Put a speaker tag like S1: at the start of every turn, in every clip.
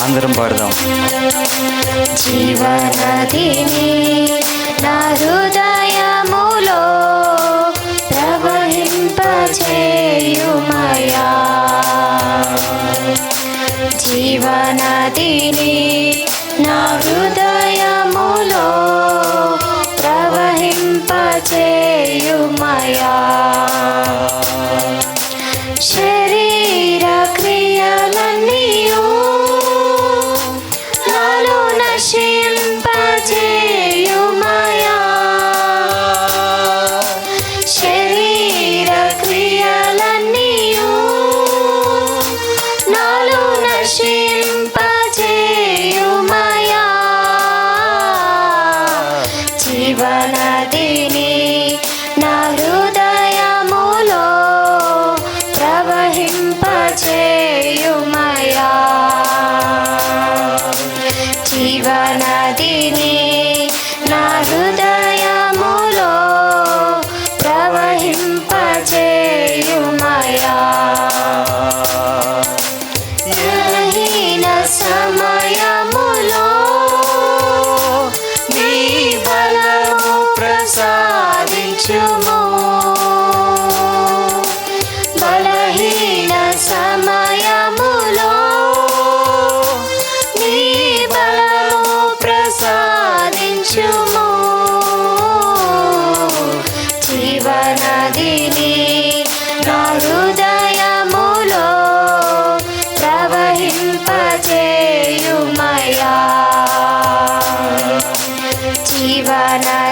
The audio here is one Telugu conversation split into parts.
S1: అందరం పాడదాం.
S2: జీవనదిని నా హృదయములో ప్రవహింపచేయుమయా. జీవనదిని నా హృదయములో ప్రవహింపచేయుమయా. ಶಿವನದಿ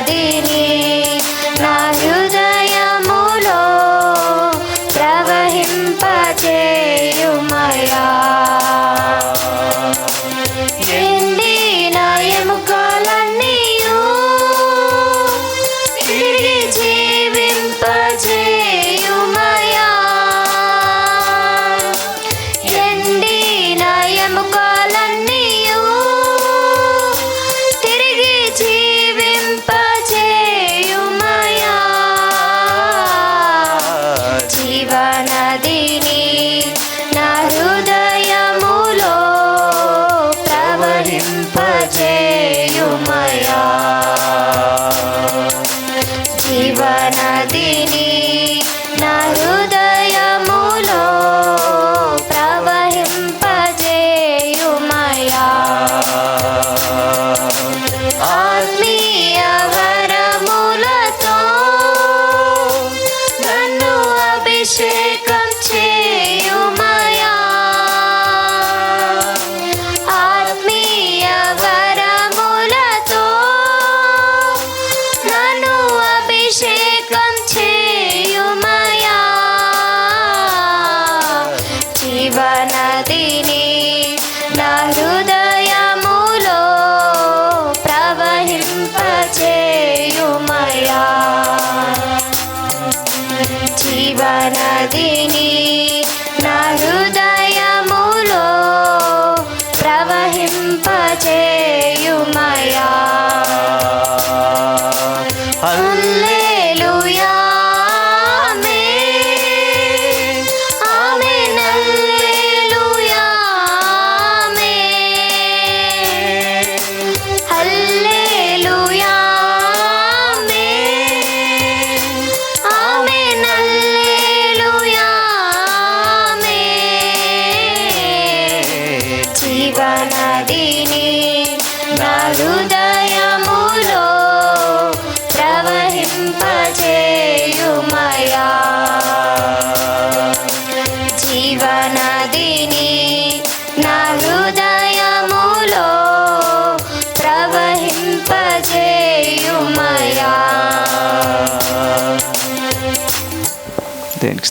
S2: দিনে না ದಿನೇ జీవన దీని నాలుదా